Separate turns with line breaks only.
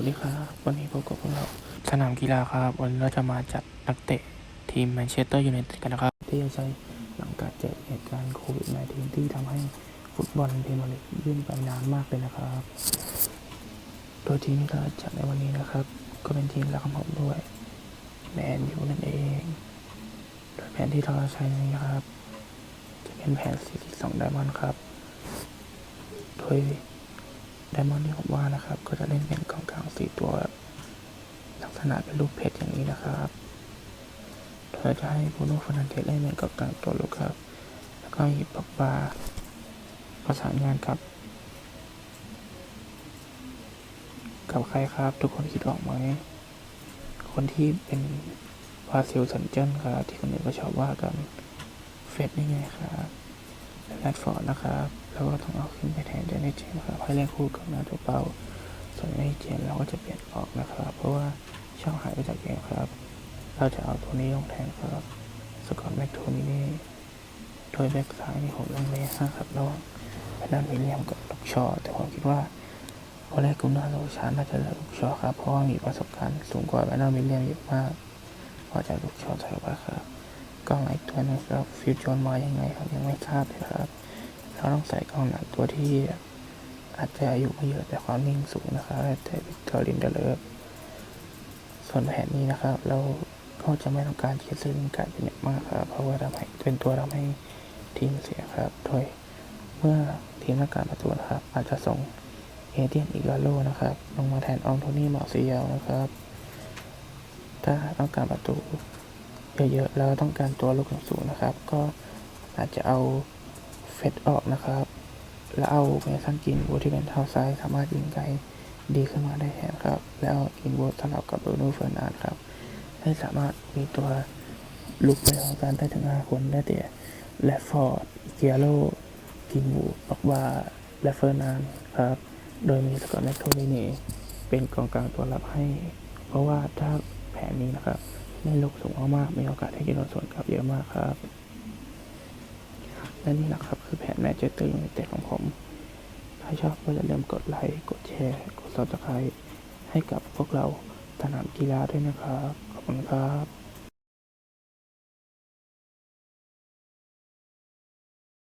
วัสดีครับ วันนี้พบกับพวกเรา สนามกีฬาครับ วันนี้เราจะมาจัดนักเตะทีมแมนเชสเตอร์ยูไนเต็ดกันนะครับ ที่จะใช้หลังจากเกิดเหตุการณ์โควิด -19 ที่ทำให้ฟุตบอลพรมียร์ลีกยื่นไปนานมากเลยนะครับ โดยทีมที่เราจัดในวันนี้นะครับ ก็เป็นทีมรักของผมด้วยแมนยูนั่นเอง โดยแผนที่เราใช้นี้นะครับ จะเป็นแผน4-2ไดมอนด์ครับ โดย ไดมอนด์ที่ผมว่านะครับ ก็จะเล่นเป็นกองกลางสี่ตัวแบบลักษณะเป็นรูปเพชรอย่างนี้นะครับโดยจะให้บูโน่ฟานันเทสเล่นเป็นกองกลางตัวลุกครับ แล้วก็มีปักบาประสานงานกับ กับใครครับ ทุกคนคิดออกไหม คนที่เป็นวาซิลสันเจิ้นครับที่คนอื่นก็ชอบว่ากันเฟสนี่ไงครับ แรดฟอร์ดนะครับแล้วก็ต้องเอาขึ้นไปแทนเจนนี่เจนครับให้เล่นคู่กับนาตัวเปาส่วนในเจนเราก็จะเปลี่ยนออกนะครับ เพราะว่าช่องหายไปจากเกมครับ เราจะเอาตัวนี้ลงแทนครับสกอตแบ็กโทนี่นี่โดยแบ็กซ้ายนี่ผมลงเลยนะครับระหว่างแบรนด์วิลเลียมกับลูกชอ แต่ผมคิดว่าโอเลกุน่าโรชาน่าจะเลือกลูกชอครับเพราะว่ามีประสบการณ์สูงกว่าแบรนด์วิลเลียมเยอะมากพอจะลูกชอถอยไปครับ กล้องอีกตัวหนึงครับฟิวจอนมายังไงครับยังไม่ทราบเลยครับ เราต้องใส่กล้องหนังตัวที่อาจจะอายุไม่เยอะแต่ความนิ่งสูงนะครับแต่วิกตอรินเดเลฟส่วนแผนนี้นะครับ เราก็จะไม่ต้องการที่จะซื้อลิงการเป็นอย่างมากครับ เพราะว่าทำให้เป็นตัวทำให้ทีมเสียครับ โดยเมื่อทีมต้องการประตูนะครับ อาจจะส่งเอเดียนอีกาโลนะครับ ลงมาแทนอองโทนี่หมอซีเยลนะครับ ถ้าต้องการประตู เยอะๆแล้วต้องการตัวลูกสูงๆนะครับ ก็อาจจะเอาเฟดออกนะครับ แล้วเอาเมสันกินบูที่เป็นเท้าซ้ายสามารถยิงไกลดีขึ้นมาได้แทนครับ แล้วกินบูสลับกับบรูโน่เฟอร์นานด์ครับ ให้สามารถมีตัวลุกไปของการได้ถึง 5 คนได้แต่แลฟฟอร์ดเกียโรกินบูบอกว่าและเฟอร์นานด์ครับ โดยมีสกอตแมคโทมินีเป็นกองกลางตัวรับให้ เพราะว่าถ้าแผนนี้นะครับ เล่ลุกสูงมากๆมีโอกาสให้กินโดนสวนกลับเยอะมากครับ และนี่แหละครับคือแผนแมนเชสเตอร์ยูไนเต็ดของผม ถ้าชอบก็อย่าลืมกดไลค์ กดแชร์ กดซับสไครต์ให้กับพวกเราสนามกีฬาด้วยนะครับ ขอบคุณครับ